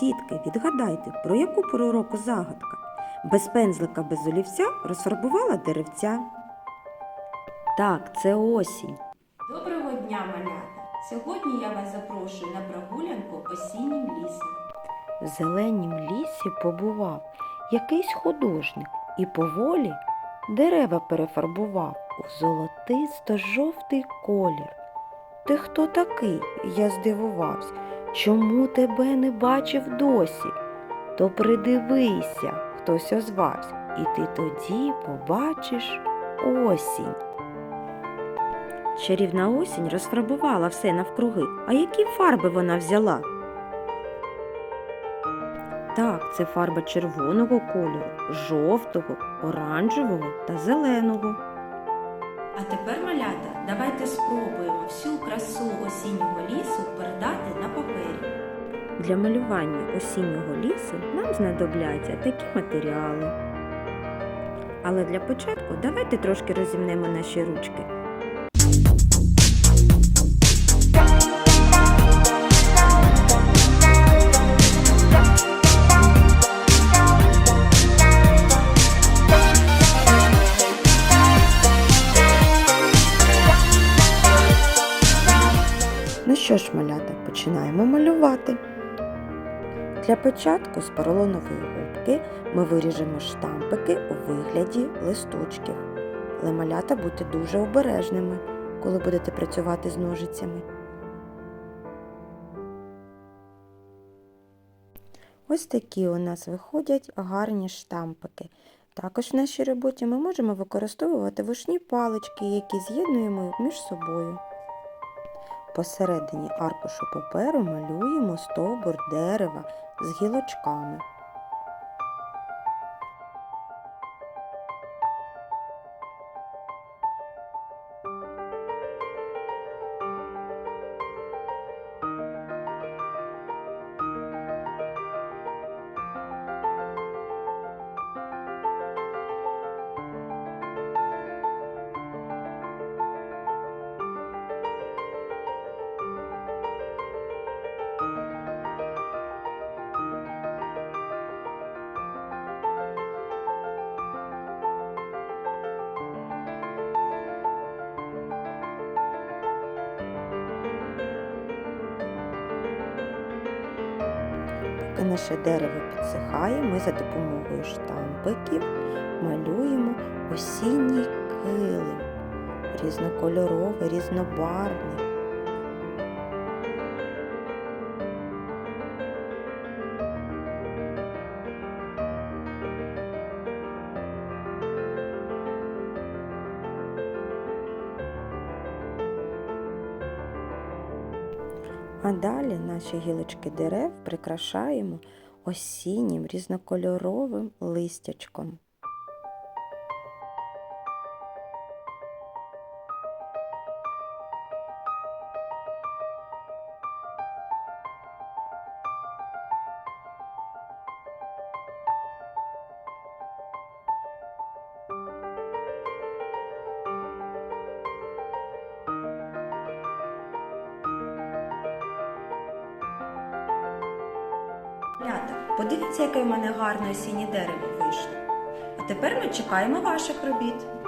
Дітки, відгадайте, про яку пору року загадка? Без пензлика, без олівця розфарбувала деревця. Так, це осінь. Доброго дня, малята! Сьогодні я вас запрошую на прогулянку осіннім лісом. В зеленім лісі побував якийсь художник і поволі дерева перефарбував у золотисто-жовтий колір. Ти хто такий? Я здивувався. Чому тебе не бачив досі? То придивися, хтось озвався, і ти тоді побачиш осінь. Чарівна осінь розфарбувала все навкруги. А які фарби вона взяла? Так, це фарба червоного кольору, жовтого, оранжевого та зеленого. А тепер, малята, давайте спробуємо всю красу осіннього папері. Для малювання осіннього лісу нам знадобляться такі матеріали. Але для початку давайте трошки розімнемо наші ручки. Ну що ж, малята, починаємо малювати. Для початку з поролонової губки ми виріжемо штампики у вигляді листочків. Але малята будьте дуже обережними, коли будете працювати з ножицями. Ось такі у нас виходять гарні штампики. Також в нашій роботі ми можемо використовувати вушні палички, які з'єднуємо між собою. Посередині аркушу паперу малюємо стовбур дерева з гілочками. Поки наше дерево підсихає, ми за допомогою штампиків малюємо осінній килим. Різнокольоровий, різнобарвний. А далі наші гілочки дерев прикрашаємо осіннім різнокольоровим листячком. Малята, подивіться, яке в мене гарне осіннє дерево вийшло. А тепер ми чекаємо ваших робіт.